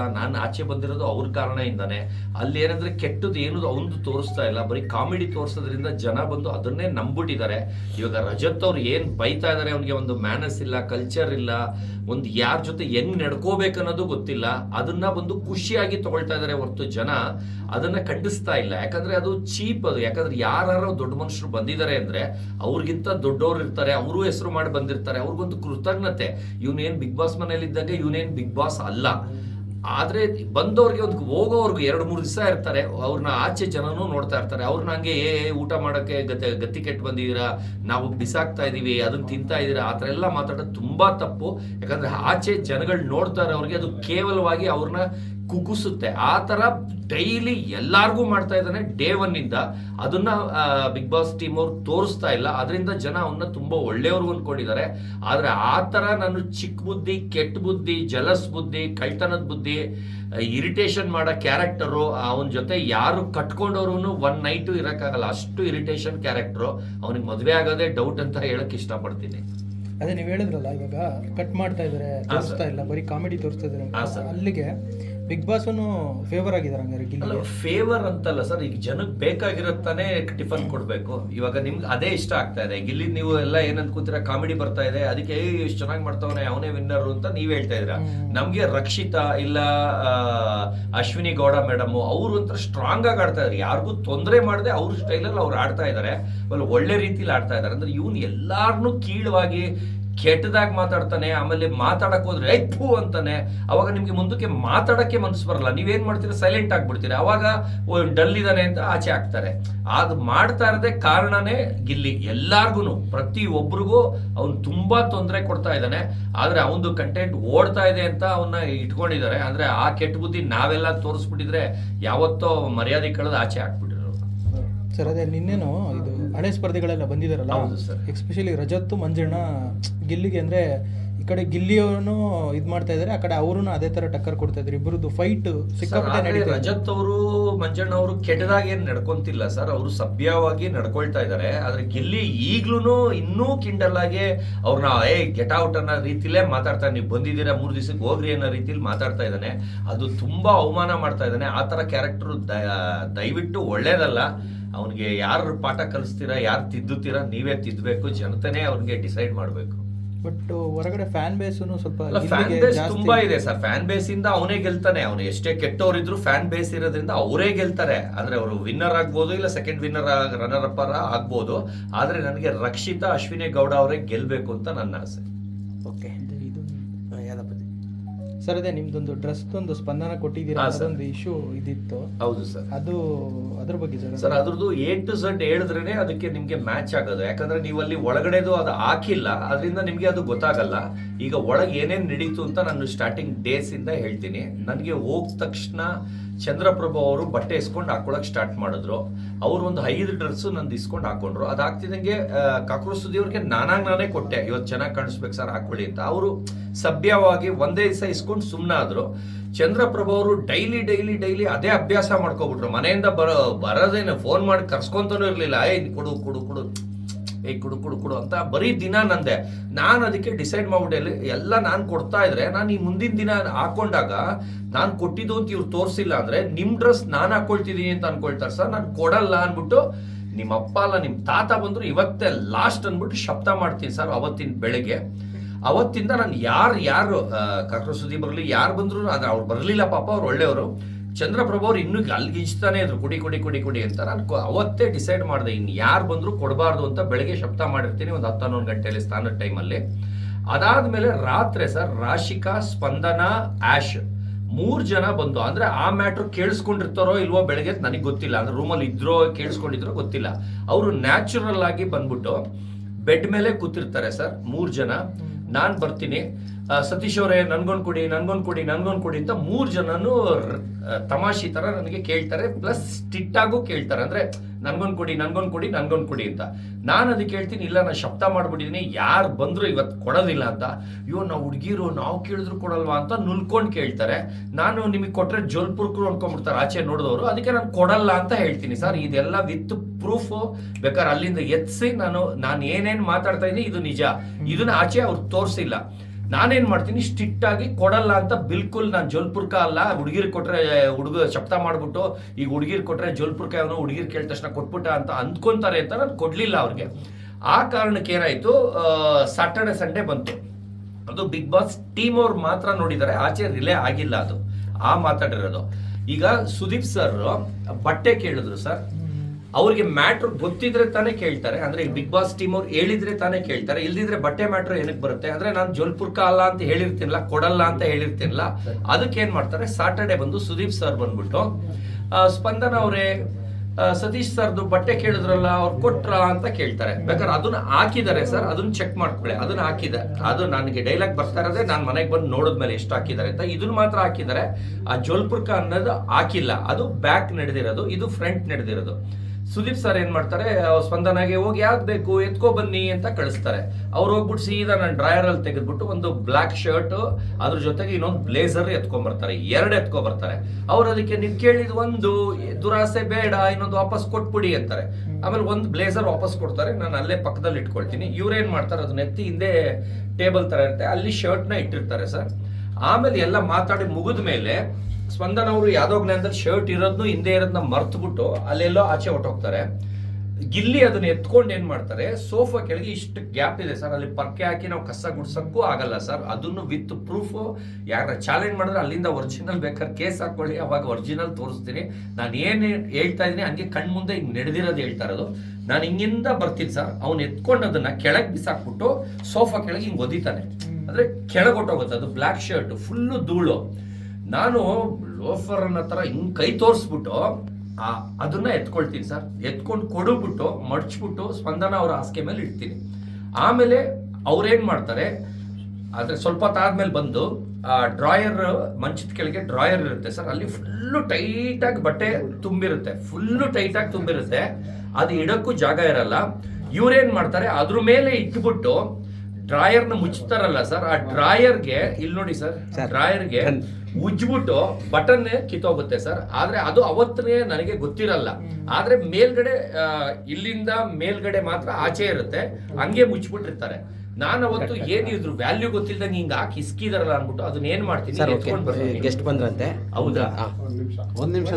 ನಾನು ಆಚೆ ಬಂದಿರೋದು ಅವ್ರ ಕಾರಣದಿಂದಾನೆ ಅಲ್ಲಿ ಏನಂದ್ರೆ ಕೆಟ್ಟದ್ದು ಏನು ಅವನು ತೋರಿಸ್ತಾ ಇಲ್ಲ. ಬರೀ ಕಾಮಿಡಿ ತೋರಿಸೋದ್ರಿಂದ ಜನ ಬಂದು ಅದನ್ನೇ ನಂಬಿಟ್ಟಿದ್ದಾರೆ ಇವಾಗ ರಜತ್ ಅವ್ರು ಏನ್ ಬೈತಾ ಇದ್ದಾರೆ ಅವನಿಗೆ ಒಂದು ಮ್ಯಾನಸ್ ಇಲ್ಲ ಕಲ್ಚರ್ ಇಲ್ಲ, ಒಂದು ಯಾರ ಜೊತೆ ಹೆಂಗ್ ನಡ್ಕೋಬೇಕು ಅನ್ನೋದು ಗೊತ್ತಿಲ್ಲ. ಅದನ್ನ ಬಂದು ಖುಷಿಯಾಗಿ ತಗೊಳ್ತಾ ಇದಾರೆ ಹೊರತು ಜನ. ಅದನ್ನ ಖಂಡಿಸ್ತಾ ಇಲ್ಲ. ಯಾಕಂದ್ರೆ ಅದು ಚೀಪ್ ಅದು. ಯಾಕಂದ್ರೆ ಯಾರು ದೊಡ್ಡ ಮನುಷ್ಯರು ಬಂದಿದ್ದಾರೆ ಅಂದ್ರೆ ಅವ್ರಿಗಿಂತ ದೊಡ್ಡವ್ರು ಇರ್ತಾರೆ, ಅವರು ಹೆಸರು ಮಾಡಿ ಬಂದಿರ್ತಾರೆ. ಅವ್ರಿಗೊಂದು ಕೃತಜ್ಞತೆ. ಇವನೇನ್ ಬಿಗ್ ಬಾಸ್ ಮನೇಲಿ ಇದ್ದಾಗ ಇವನೇನ್ ಬಿಗ್ ಬಾಸ್ ಅಲ್ಲ. ಆದ್ರೆ ಬಂದವ್ರಿಗೆ ಒಂದು ಹೋಗೋವ್ರಿಗೆ ಎರಡು ಮೂರು ದಿವಸ ಇರ್ತಾರೆ, ಅವ್ರನ್ನ ಆಚೆ ಜನನೂ ನೋಡ್ತಾ ಇರ್ತಾರೆ. ಅವ್ರನ್ನ ಹಂಗೆ, ಏ ಊಟ ಮಾಡೋಕ್ಕೆ ಗತಿ ಗತಿ ಕೆಟ್ಟು ಬಂದಿದ್ದೀರಾ? ನಾವು ಬಿಸಾಕ್ತಾ ಇದ್ದೀವಿ ಅದನ್ನ ತಿಂತಾ ಇದ್ದೀರಾ ಆ ಥರ ಎಲ್ಲ ಮಾತಾಡೋದು ತುಂಬ ತಪ್ಪು. ಯಾಕಂದ್ರೆ ಆಚೆ ಜನಗಳು ನೋಡ್ತಾರೆ ಅವ್ರಿಗೆ ಅದು ಕೇವಲವಾಗಿ ಅವ್ರನ್ನ ಕುಗ್ಗಿಸುತ್ತೆ. ಆ ಥರ ಡೈಲಿ ಎಲ್ಲಾರ್ಗೂ ಮಾಡ್ತಾ ಇದ್ದಾನೆ ಡೇ ಒನ್ನಿಂದ ಇಂದ. ಅದನ್ನ ಬಿಗ್ ಬಾಸ್ ಟೀಮ್ ಅವ್ರು ತೋರಿಸ್ತಾ ಇಲ್ಲ. ಅದರಿಂದ ಜನ ಅವನ್ನ ತುಂಬಾ ಒಳ್ಳೆಯವ್ರು ಅನ್ಕೊಂಡಿದ್ದಾರೆ. ಆದ್ರೆ ಆ ಥರ ನಾನು ಚಿಕ್ಕ ಬುದ್ಧಿ ಕೆಟ್ಟ ಬುದ್ಧಿ ಜಲಸ್ ಬುದ್ಧಿ ಕಳ್ತನದ ಬುದ್ಧಿ ಇರಿಟೇಷನ್ ಮಾಡೋ ಕ್ಯಾರೆಕ್ಟರು ಅವನ ಜೊತೆ ಯಾರು ಕಟ್ಕೊಂಡವ್ರು ಒನ್ ನೈಟು ಇರೋಕ್ಕಾಗಲ್ಲ. ಅಷ್ಟು ಇರಿಟೇಷನ್ ಕ್ಯಾರೆಕ್ಟರು ಅವನಿಗೆ ಮದುವೆ ಆಗೋದೇ ಡೌಟ್ ಅಂತ ಹೇಳಕ್ ಇಷ್ಟಪಡ್ತೀನಿ. ಅದೇ ನೀವು ಹೇಳಿದ್ರಲ್ಲ ಇವಾಗ ಕಟ್ ಮಾಡ್ತಾ ಇದಾರೆ ತೋರಿಸ್ತಾ ಇಲ್ಲ ಬರೀ ಕಾಮಿಡಿ ತೋರಿಸ್ತಾ ಇದಾರೆ ಅಂತ. ಅಲ್ಲಿಗೆ ಬಿಗ್ ಬಾಸ್ ಫೇವರ್ ಆಗಿದ್ದಾರೆ ಹಂಗಾರೆ ಅಲ್ಲ ಗಿಲ್ಲಿ ಫೇವರ್ ಅಂತಲ್ಲ ಸರ್ ಈಗ ಜನಕ್ಕೆ ಬೇಕಾಗಿರತ್ತಾನೆ ಟಿಫನ್ ಕೊಡಬೇಕು. ಇವಾಗ ನಿಮ್ಗೆ ಅದೇ ಇಷ್ಟ ಆಗ್ತಾ ಇದೆ. ಗಿಲ್ಲಿ ನೀವು ಎಲ್ಲ ಏನ್ ಅನ್ಕೋತೀರಾ ಕಾಮಿಡಿ ಬರ್ತಾ ಇದೆ. ಅದಕ್ಕೆ ಏ ಇಷ್ಟು ಚೆನ್ನಾಗಿ ಮಾಡ್ತಾವನೆ ಅವನೇ ವಿನ್ನರ್ ಅಂತ ನೀವ್ ಹೇಳ್ತಾ ಇದ್ರ ನಮ್ಗೆ ರಕ್ಷಿತಾ ಇಲ್ಲ ಆ, ಅಶ್ವಿನಿ ಗೌಡ ಮೇಡಮ್ ಅವ್ರು ಅಂತ ಸ್ಟ್ರಾಂಗ್ ಆಗಿ ಆಡ್ತಾ ಇದಾರೆ. ಯಾರಿಗೂ ತೊಂದರೆ ಮಾಡದೆ ಅವ್ರ ಸ್ಟೈಲಲ್ಲಿ ಅವ್ರು ಆಡ್ತಾ ಇದಾರೆ. ಆಮೇಲೆ ಒಳ್ಳೆ ರೀತಿಲಿ ಆಡ್ತಾ ಇದಾರೆ. ಅಂದ್ರೆ ಇವ್ನು ಎಲ್ಲಾರನ್ನೂ ಕೀಳವಾಗಿ ಕೆಟ್ಟದಾಗಿ ಮಾತಾಡ್ತಾನೆ, ಆಮೇಲೆ ಮಾತಾಡಕ್ ಹೋದ್ರೆ ಐಫು ಅಂತಾನೆ. ಅವಾಗ ನಿಮ್ಗೆ ಮುಂದಕ್ಕೆ ಮಾತಾಡಕ್ಕೆ ಮನಸ್ಸು ಬರಲ್ಲ. ನೀವೇನ್ ಮಾಡ್ತೀರಾ? ಸೈಲೆಂಟ್ ಆಗ್ಬಿಡ್ತೀರಾ ಅವಾಗ ಡಲ್ ಇದಾನೆ ಅಂತ ಆಚೆ ಹಾಕ್ತಾರೆ. ಅದು ಮಾಡ್ತಾ ಇರದೆ ಕಾರಣನೇ ಗಿಲ್ಲಿ. ಎಲ್ಲಾರ್ಗು ಪ್ರತಿ ಒಬ್ರಿಗೂ ಅವ್ನು ತುಂಬಾ ತೊಂದರೆ ಕೊಡ್ತಾ ಇದ್ದಾನೆ. ಆದ್ರೆ ಅವನದು ಕಂಟೆಂಟ್ ಓಡ್ತಾ ಇದೆ ಅಂತ ಅವನ್ನ ಇಟ್ಕೊಂಡಿದ್ದಾರೆ. ಅಂದ್ರೆ ಆ ಕೆಟ್ಟ ಬುದ್ಧಿ ನಾವೆಲ್ಲ ತೋರಿಸ್ಬಿಟ್ಟಿದ್ರೆ ಯಾವತ್ತೋ ಮರ್ಯಾದೆ ಕಳೆದು ಆಚೆ ಹಾಕ್ಬಿಟ್ಟಿರೋರು. ಸರ್, ಅದೇ ನಿನ್ನೆನು ಇದು ಹಳೆ ಸ್ಪರ್ಧೆಗಳೆಲ್ಲ ಬಂದಿದಾರಲ್ಲ? ಹೌದು ಸರ್. ಎಸ್ಪೆಷಲಿ ರಜತ್ ಮಂಜಣ್ಣ ಗಿಲ್ಲಿಗೆ ಅಂದ್ರೆ ಈ ಕಡೆ ಗಿಲ್ಲಿಯವನು ಇದ್ ಮಾಡ್ತಾ ಇದಾರೆ ಆ ಕಡೆ ಅವರು ಅದೇ ತರ ಟಕ್ಕರ್ ಕೊಡ್ತಾ ಇದ್ರು. ಇಬ್ಬರದ್ದು ಫೈಟ್ ಸಿಕ್ಕಾಪಟ್ಟೆ ಆದ್ರೆ ನಡೀತಾ ಇದೆ. ರಜತ್ ಅವರು ಮಂಜಣ್ಣ ಅವರು ಕೆಟ್ಟದಾಗಿ ಏನ್ ನಡ್ಕೊಂತಿಲ್ಲ ಸರ್. ಅವರು ಸಭ್ಯವಾಗಿ ನಡ್ಕೊಳ್ತಾ ಇದ್ದಾರೆ ಆದ್ರೆ ಗಿಲ್ಲಿ ಈಗ್ಲೂ ಇನ್ನೂ ಕಿಂಡಲ್ ಆಗಿ ಅವ್ರನ್ನ ಏ ಗೆಟ್ ಔಟ್ ಅನ್ನೋ ರೀತಿಲೇ ಮಾತಾಡ್ತಾ ನೀವು ಬಂದಿದ್ದೀರಾ ಮೂರು ದಿವಸಕ್ಕೆ ಹೋಗ್ರಿ ಅನ್ನೋ ರೀತಿಲಿ ಮಾತಾಡ್ತಾ ಇದ್ದಾನೆ ಅದು ತುಂಬಾ ಅವಮಾನ ಮಾಡ್ತಾ ಇದ್ದಾನೆ ಆ ತರ ಕ್ಯಾರೆಕ್ಟರ್ ದಯವಿಟ್ಟು ಒಳ್ಳೇದಲ್ಲ. ಅವನಿಗೆ ಯಾರು ಪಾಠ ಕಲಿಸ್ತೀರಾ ಯಾರು ತಿದ್ದುತ್ತೀರಾ ನೀವೇ ತಿದ್ದಬೇಕು ಜನತೆನೇ ಅವ್ನಿಗೆ ಡಿಸೈಡ್ ಮಾಡಬೇಕು. ಬಟ್ ಹೊರಗಡೆ ಫ್ಯಾನ್ ಬೇಸ್ ಸ್ವಲ್ಪ ಫ್ಯಾನ್ ಬೇಸ್ ತುಂಬಾ ಇದೆ. ಸರ್. ಫ್ಯಾನ್ ಬೇಸ್ ಇಂದ ಅವನೇ ಗೆಲ್ತಾನೆ. ಅವನು ಎಷ್ಟೇ ಕೆಟ್ಟವರಿದ್ರು ಫ್ಯಾನ್ ಬೇಸ್ ಇರೋದ್ರಿಂದ ಅವರೇ ಗೆಲ್ತಾರೆ. ಅಂದ್ರೆ ಅವರು ವಿನ್ನರ್ ಆಗ್ಬೋದು ಇಲ್ಲ ಸೆಕೆಂಡ್ ವಿನ್ನರ್ ರನ್ನರ್ ಅಪ್ ಆಗ್ಬೋದು. ಆದ್ರೆ ನನಗೆ ರಕ್ಷಿತಾ ಅಶ್ವಿನಿ ಗೌಡ ಅವರೇ ಗೆಲ್ಬೇಕು ಅಂತ ನನ್ನ ಆಸೆ. ಓಕೆ ಸರ್ ಅದೇ ನಿಮ್ದೊಂದು ಡ್ರೆಸ್ ಒಂದು ಸ್ಪಂದನ ಕೊಟ್ಟಿದ್ದೀರಾ. ಅದೊಂದು ಇಶ್ಯೂ ಇದಿತ್ತು. ಹೌದು ಸರ್. ಅದು ಅದ್ರ ಬಗ್ಗೆ ಸರ್ ಸರ್ ಅದ್ರದ್ದು ಎ ಟು ಝಡ್ ಹೇಳಿದ್ರೇನೆ ಅದಕ್ಕೆ ನಿಮಗೆ ಮ್ಯಾಚ್ ಆಗೋದು. ಯಾಕಂದ್ರೆ ನೀವು ಅಲ್ಲಿ ಒಳಗಡೆದು ಅದು ಹಾಕಿಲ್ಲ. ಅದರಿಂದ ನಿಮಗೆ ಅದು ಗೊತ್ತಾಗಲ್ಲ. ಈಗ ಒಳಗೆ ಏನೇನು ನಡೀತು ಅಂತ ನಾನು ಸ್ಟಾರ್ಟಿಂಗ್ ಡೇಸ್ ಇಂದ ಹೇಳ್ತೀನಿ. ನನಗೆ ಹೋಗ್ ತಕ್ಷಣ ಚಂದ್ರಪ್ರಭು ಅವರು ಬಟ್ಟೆ ಇಸ್ಕೊಂಡು ಹಾಕೊಳಕ್ ಸ್ಟಾರ್ಟ್ ಮಾಡಿದ್ರು. ಅವ್ರು ಒಂದು ಐದು ಡ್ರೆಸ್ ನಂದು ಇಸ್ಕೊಂಡು ಹಾಕೊಂಡ್ರು. ಅದು ಹಾಕ್ತಿದಂಗೆ ಕಾಕ್ರೋಚ್ ಸುದಿಯವ್ರಿಗೆ ನಾನಾಗ್ ನಾನೇ ಕೊಟ್ಟೆ. ಇವತ್ತು ಚೆನ್ನಾಗಿ ಕಾಣಿಸ್ಬೇಕು ಸರ್ ಹಾಕೊಳ್ಳಿ ಅಂತ. ಅವರು ಸಭ್ಯವಾಗಿ ಒಂದೇ ದಿವಸ ಇಸ್ಕೊಂಡು ಸುಮ್ಮನಾದ್ರು ಚಂದ್ರಪ್ರಭು ಅವರು ಡೈಲಿ ಡೈಲಿ ಡೈಲಿ ಅದೇ ಅಭ್ಯಾಸ ಮಾಡ್ಕೊಬಿಟ್ರು. ಮನೆಯಿಂದ ಬರೋ, ಬರೋದೇನು, ಫೋನ್ ಮಾಡಿ ಕರ್ಸ್ಕೊಂತಾನೂ ಇರಲಿಲ್ಲ. ಏಯ್, ಕೊಡು ಕೊಡು ಕೊಡು. ಏ, ಕುಡು ಕುಡು ಕುಡು ಅಂತ ಬರೀ ದಿನ ನಂದೆ. ನಾನು ಅದಕ್ಕೆ ಡಿಸೈಡ್ ಮಾಡ್ಬಿಟ್ಟೆ ಎಲ್ಲ ನಾನು ಕೊಡ್ತಾ ಇದ್ರೆ, ನಾನು ಈ ಮುಂದಿನ ದಿನ ಹಾಕೊಂಡಾಗ ನಾನು ಕೊಟ್ಟಿದ್ದು ಅಂತ ಇವ್ರು ತೋರಿಸಿಲ್ಲ ಅಂದ್ರೆ ನಿಮ್ಮ ಡ್ರೆಸ್ ನಾನು ಹಾಕೊಳ್ತಿದ್ದೀನಿ ಅಂತ ಅನ್ಕೊಳ್ತಾರೆ. ಸರ್, ನಾನು ಕೊಡಲ್ಲ ಅನ್ಬಿಟ್ಟು ನಿಮ್ಮ ಅಪ್ಪ ಅಲ್ಲ ನಿಮ್ಮ ತಾತ ಬಂದ್ರು ಇವತ್ತೇ ಲಾಸ್ಟ್ ಅನ್ಬಿಟ್ಟು ಶಬ್ದ ಮಾಡ್ತೀನಿ ಸರ್ ಅವತ್ತಿನ ಬೆಳಗ್ಗೆ. ಅವತ್ತಿಂದ ನಾನು ಯಾರು ಯಾರು ಕಕ್ರ ಸುದ್ದಿ ಬರಲಿ, ಯಾರು ಬಂದ್ರು, ಅದು ಅವ್ರು ಬರಲಿಲ್ಲ ಪಾಪ, ಅವ್ರು ಒಳ್ಳೆಯವರು. ಚಂದ್ರಪ್ರಭು ಅವ್ರು ಇನ್ನೂ ಅಲ್ಗಿಂಚ್ತಾನೆ ಇದ್ರು, ಕುಡಿ ಕುಡಿ ಕುಡಿ ಕುಡಿ ಅಂತ. ನಾನು ಅವತ್ತೇ ಡಿಸೈಡ್ ಮಾಡಿದೆ ಇನ್ನು ಯಾರು ಬಂದರೂ ಕೊಡಬಾರ್ದು ಅಂತ ಬೆಳಗ್ಗೆ ಶಬ್ದ ಮಾಡಿರ್ತೀನಿ ಒಂದು ಹತ್ತು ಹನ್ನೊಂದು ಗಂಟೆಯಲ್ಲಿ ಸ್ಥಾನದ ಟೈಮಲ್ಲಿ. ಅದಾದ್ಮೇಲೆ ರಾತ್ರಿ ಸರ್, ರಾಶಿಕಾ, ಸ್ಪಂದನ, ಆಶ್ ಮೂರು ಜನ ಬಂದು, ಅಂದ್ರೆ ಆ ಮ್ಯಾಟ್ರ್ ಕೇಳಿಸ್ಕೊಂಡಿರ್ತಾರೋ ಇಲ್ವೋ ಬೆಳಗ್ಗೆ ನನಗೆ ಗೊತ್ತಿಲ್ಲ. ಅಂದ್ರೆ ರೂಮಲ್ಲಿ ಇದ್ರೋ, ಕೇಳಿಸ್ಕೊಂಡಿದ್ರೋ ಗೊತ್ತಿಲ್ಲ. ಅವರು ನ್ಯಾಚುರಲ್ ಆಗಿ ಬಂದ್ಬಿಟ್ಟು ಬೆಡ್ ಮೇಲೆ ಕೂತಿರ್ತಾರೆ ಸರ್, ಮೂರು ಜನ. ನಾನ್ ಬರ್ತೀನಿ. ಸತೀಶ್ ಅವರೇ, ನನ್ಗೊಂದು ಕೊಡಿ ನನ್ಗೊಂದು ಕೊಡಿ ನನ್ಗೊಂದು ಕೊಡಿ ಅಂತ ಮೂರ್ ಜನನು ತಮಾಷೆ ತರ ನನಗೆ ಕೇಳ್ತಾರೆ, ಪ್ಲಸ್ ಸ್ಟಿಟ್ ಆಗು ಕೇಳ್ತಾರೆ. ಅಂದ್ರೆ ನನ್ಗೊಂದ್ ಕೊಡಿ ನನ್ಗೊಂದ್ ಕೊಡಿ ನನ್ಗೊಂದ್ ಕೊಡಿ ಅಂತ. ನಾನು ಅದಕ್ಕೆ ಹೇಳ್ತೀನಿ, ಇಲ್ಲ ನಾನು ಶಬ್ದ ಮಾಡ್ಬಿಟ್ಟಿದೀನಿ, ಯಾರು ಬಂದರೂ ಇವತ್ತು ಕೊಡೋದಿಲ್ಲ ಅಂತ. ಅಯ್ಯೋ, ನಾವು ಹುಡುಗಿರು, ನಾವು ಕೇಳಿದ್ರು ಕೊಡಲ್ವಾ ಅಂತ ನುಲ್ಕೊಂಡು ಕೇಳ್ತಾರೆ. ನಾನು ನಿಮಗೆ ಕೊಟ್ಟರೆ ಜೋಲ್ಪುರ್ಕರು ಅನ್ಕೊಂಡ್ಬಿಡ್ತಾರೆ, ಆಚೆ ನೋಡಿದವರು. ಅದಕ್ಕೆ ನಾನು ಕೊಡಲ್ಲ ಅಂತ ಹೇಳ್ತೀನಿ ಸರ್. ಇದೆಲ್ಲ ವಿತ್ ಪ್ರೂಫ್ ಬೇಕಾದ್ರೆ ಅಲ್ಲಿಂದ ಎತ್ಸಿ ನಾನು ನಾನು ಏನೇನ್ ಮಾತಾಡ್ತಾ ಇದ್ದೀನಿ ಇದು ನಿಜ. ಇದನ್ನ ಆಚೆ ಅವ್ರು ತೋರಿಸಿಲ್ಲ. ನಾನೇನ್ ಮಾಡ್ತೀನಿ? ಸ್ಟ್ರಿಕ್ಟ್ ಆಗಿ ಕೊಡಲ್ಲ ಅಂತ ಬಿಲ್ಕುಲ್ ನಾನು ಜೋಲ್ಪುರ್ಕ ಅಲ್ಲ, ಹುಡುಗಿರ್ ಕೊಟ್ರೆ ಹುಡುಗ ಶಬ್ದ ಮಾಡ್ಬಿಟ್ಟು, ಈಗ ಹುಡುಗಿರ್ ಕೊಟ್ರೆ ಜೋಲ್ಪುರ್ಕ ಅವನು ಹುಡುಗಿರ್ ಕೇಳಿದ ತಕ್ಷಣ ಕೊಟ್ಬಿಟ್ಟ ಅಂತ ಅಂದ್ಕೊಂತಾರೆ ಅಂತ ನಾನು ಕೊಡ್ಲಿಲ್ಲ ಅವ್ರಿಗೆ. ಆ ಕಾರಣಕ್ಕೆ ಏನಾಯ್ತು? ಸಾಟರ್ಡೆ ಸಂಡೇ ಬಂತು. ಅದು ಬಿಗ್ ಬಾಸ್ ಟೀಮ್ ಅವ್ರು ಮಾತ್ರ ನೋಡಿದ್ದಾರೆ ಆಚೆ ರಿಲೇ ಆಗಿಲ್ಲ ಅದು. ಆ ಮಾತಾಡಿರೋದು. ಈಗ ಸುದೀಪ್ ಸರ್ ಬಟ್ಟೆ ಕೇಳಿದ್ರು ಸರ್ ಅವ್ರಿಗೆ ಮ್ಯಾಟ್ರ್ ಗೊತ್ತಿದ್ರೆ ತಾನೇ ಕೇಳ್ತಾರೆ. ಅಂದ್ರೆ ಈ ಬಿಗ್ ಬಾಸ್ ಟೀಮ್ ಅವ್ರು ಹೇಳಿದ್ರೆ ತಾನೇ ಕೇಳ್ತಾರೆ. ಇಲ್ದಿದ್ರೆ ಬಟ್ಟೆ ಮ್ಯಾಟ್ರ್ ಏನಕ್ಕೆ ಬರುತ್ತೆ? ಅಂದ್ರೆ ನಾನು ಜೋಲ್ಪುರ್ಕ ಅಲ್ಲ ಅಂತ ಹೇಳಿರ್ತೀನಲ್ಲ, ಕೊಡಲ್ಲ ಅಂತ ಹೇಳಿರ್ತೀನಲ್ಲ ಅದಕ್ಕೆ ಏನ್ ಮಾಡ್ತಾರೆ? ಸಾಟರ್ಡೆ ಬಂದು ಸುದೀಪ್ ಸರ್ ಬಂದ್ಬಿಟ್ಟು ಸ್ಪಂದನ ಅವರೇ ಸತೀಶ್ ಸರ್ದು ಬಟ್ಟೆ ಕೇಳಿದ್ರಲ್ಲ, ಅವ್ರು ಕೊಟ್ರ ಅಂತ ಕೇಳ್ತಾರೆ. ಬೇಕಾದ್ರೆ ಅದನ್ನ ಹಾಕಿದ್ದಾರೆ ಸರ್ ಅದನ್ನ ಚೆಕ್ ಮಾಡ್ಕೊಳ್ಳಿ. ಅದನ್ನ ಹಾಕಿದೆ. ಅದು ನನಗೆ ಡೈಲಾಗ್ ಬರ್ತಾ ಇರೋದೇ, ನಾನು ಮನೆಗೆ ಬಂದು ನೋಡಿದ್ಮೇಲೆ ಎಷ್ಟು ಹಾಕಿದ್ದಾರೆ ಅಂತ ಇದನ್ನ ಮಾತ್ರ ಹಾಕಿದ್ದಾರೆ. ಆ ಜೋಲ್ಪುರ್ಕ ಅನ್ನೋದು ಹಾಕಿಲ್ಲ. ಅದು ಬ್ಯಾಕ್ ನಡೆದಿರೋದು, ಇದು ಫ್ರಂಟ್ ನಡೆದಿರೋದು. ಸುದೀಪ್ ಸರ್ ಏನ್ ಮಾಡ್ತಾರೆ ಸ್ಪಂದನಾಗೆ ಹೋಗಿ ಯಾವ್ದು ಬೇಕು, ಎತ್ಕೊ ಬನ್ನಿ ಅಂತ ಕಳಿಸ್ತಾರೆ. ಅವ್ರು ಹೋಗ್ಬಿಟ್ಟು ಸೀದಾ ನಾನು ಡ್ರೈಯರ್ ಅಲ್ಲಿ ತೆಗೆದ್ಬಿಟ್ಟು ಒಂದು ಬ್ಲಾಕ್ ಶರ್ಟ್, ಅದ್ರ ಜೊತೆಗೆ ಇನ್ನೊಂದು ಬ್ಲೇಸರ್ ಎತ್ಕೊಂಡ್ ಬರ್ತಾರೆ ಎರಡು ಎತ್ಕೊ ಬರ್ತಾರೆ ಅವ್ರು ಅದಕ್ಕೆ, ನೀವು ಕೇಳಿದ ಒಂದು ದುರಾಸೆ ಬೇಡ, ಇನ್ನೊಂದು ವಾಪಸ್ ಕೊಟ್ಬಿಡಿ ಅಂತಾರೆ. ಆಮೇಲೆ ಒಂದು ಬ್ಲೇಸರ್ ವಾಪಸ್ ಕೊಡ್ತಾರೆ. ನಾನು ಅಲ್ಲೇ ಪಕ್ಕದಲ್ಲಿ ಇಟ್ಕೊಳ್ತೀನಿ. ಇವ್ರೇನ್ ಮಾಡ್ತಾರೆ ಅದನ್ನ ಎತ್ತಿ ಹಿಂದೆ ಟೇಬಲ್ ತರ ಇರುತ್ತೆ. ಅಲ್ಲಿ ಶರ್ಟ್ನ ಇಟ್ಟಿರ್ತಾರೆ ಸರ್. ಆಮೇಲೆ ಎಲ್ಲ ಮಾತಾಡಿ ಮುಗಿದ ಮೇಲೆ ಸ್ಪಂದನ ಅವರು ಯಾವ್ದೋ ಜ್ಞಾನದಲ್ಲಿ ಶರ್ಟ್ ಇರೋದ್ನು ಹಿಂದೆ ಇರೋದನ್ನ ಮರ್ತ್ಬಿಟ್ಟು ಅಲ್ಲೆಲ್ಲೋ ಆಚೆ ಹೊಟ್ಟೋಗ್ತಾರೆ ಗಿಲ್ಲಿ ಅದನ್ನ ಎತ್ಕೊಂಡು ಏನ್ ಮಾಡ್ತಾರೆ? ಸೋಫಾ ಕೆಳಗೆ ಇಷ್ಟು ಗ್ಯಾಪ್ ಇದೆ ಸರ್. ಅಲ್ಲಿ ಪರ್ಕೆ ಹಾಕಿ ನಾವು ಕಸ ಗುಡ್ಸಕ್ಕೂ ಆಗಲ್ಲ ಸರ್. ಅದನ್ನು ವಿತ್ ಪ್ರೂಫ್ ಯಾರ ಚಾಲೆಂಜ್ ಮಾಡಿದ್ರೆ ಅಲ್ಲಿಂದ ಒರಿಜಿನಲ್ ಬೇಕಾದ್ರೆ ಕೇಸ್ ಹಾಕೊಳ್ಳಿ. ಅವಾಗ ಒರಿಜಿನಲ್ ತೋರಿಸ್ತೀನಿ. ನಾನು ಏನು ಹೇಳ್ತಾ ಇದೀನಿ ಹಂಗೆ ಕಣ್ ಮುಂದೆ ಹಿಂಗೆ ನಡೆದಿರೋದು ಹೇಳ್ತಾ ಇರೋದು. ನಾನು ಹಿಂಗಿಂದ ಬರ್ತೀನಿ ಸರ್. ಅವ್ನು ಎತ್ಕೊಂಡು ಅದನ್ನ ಕೆಳಗೆ ಬಿಸಾಕ್ಬಿಟ್ಟು ಸೋಫಾ ಕೆಳಗೆ ಹಿಂಗೆ ಒದಿತಾನೆ. ಅಂದ್ರೆ ಕೆಳಗೆ ಹೊಟ್ಟೋಗುತ್ತೆ ಅದು ಬ್ಲ್ಯಾಕ್ ಶರ್ಟ್ ಫುಲ್ಲು ಧೂಳು. ನಾನು ಲೋಫರ್ ಅನ್ನೋ ಥರ ಹಿಂಗ್ ಕೈ ತೋರಿಸ್ಬಿಟ್ಟು, ಆ, ಅದನ್ನ ಎತ್ಕೊಳ್ತೀನಿ ಸರ್. ಎತ್ಕೊಂಡು ಕೊಡುಬಿಟ್ಟು, ಮಡ್ಚ್ಬಿಟ್ಟು ಸ್ಪಂದನ ಅವ್ರ ಹಾಸಿಗೆ ಮೇಲೆ ಇಡ್ತೀನಿ. ಆಮೇಲೆ ಅವ್ರೇನ್ ಮಾಡ್ತಾರೆ, ಆದರೆ ಸ್ವಲ್ಪ ಹೊತ್ತಾದ್ಮೇಲೆ ಬಂದು, ಆ, ಡ್ರಾಯರ್ ಮಂಚದ ಕೆಳಗೆ ಡ್ರಾಯರ್ ಇರುತ್ತೆ ಸರ್. ಅಲ್ಲಿ ಫುಲ್ಲು ಟೈಟ್ ಆಗಿ ಬಟ್ಟೆ ತುಂಬಿರುತ್ತೆ. ಫುಲ್ಲು ಟೈಟ್ ಆಗಿ ತುಂಬಿರುತ್ತೆ. ಅದು ಇಡಕ್ಕೂ ಜಾಗ ಇರಲ್ಲ. ಇವ್ರೇನು ಮಾಡ್ತಾರೆ, ಅದ್ರ ಮೇಲೆ ಇಟ್ಬಿಟ್ಟು ಡ್ರಾಯರ್ನ ಮುಚ್ತಾರಲ್ಲ ಸರ್ ಆ ಡ್ರಾಯರ್ಗೆ ಇಲ್ಲಿ ನೋಡಿ ಸರ್ ಡ್ರಾಯರ್ಗೆ ಉಜ್ಬಿಟ್ಟು ಬಟನ್ ಕಿತ್ತೋಗುತ್ತೆ ಸರ್. ಆದ್ರೆ ಅದು ಅವತ್ತನೇ ನನಗೆ ಗೊತ್ತಿರಲ್ಲ. ಆದ್ರೆ ಮೇಲ್ಗಡೆ ಆ, ಇಲ್ಲಿಂದ ಮೇಲ್ಗಡೆ ಮಾತ್ರ ಆಚೆ ಇರುತ್ತೆ. ಹಂಗೆ ಮುಚ್ಚಿಬಿಟ್ಟಿರ್ತಾರೆ. ನಾನು ಅವತ್ತು ಏನಿದ್ರು ವ್ಯಾಲ್ಯೂ ಗೊತ್ತಿಲ್ದಂಗೆ ಹಿಂಗ ಹಾಕಿ ಇಸ್ಕಿದಾರಲ್ಲ ಅನ್ಬಿಟ್ಟು ಅದನ್ನ ಏನ್ ಮಾಡ್ತೀನಿ? ಗೆಸ್ಟ್ ಬಂದ್ರಂತೆ. ಹೌದಾ. ಒಂದ್ ನಿಮಿಷ.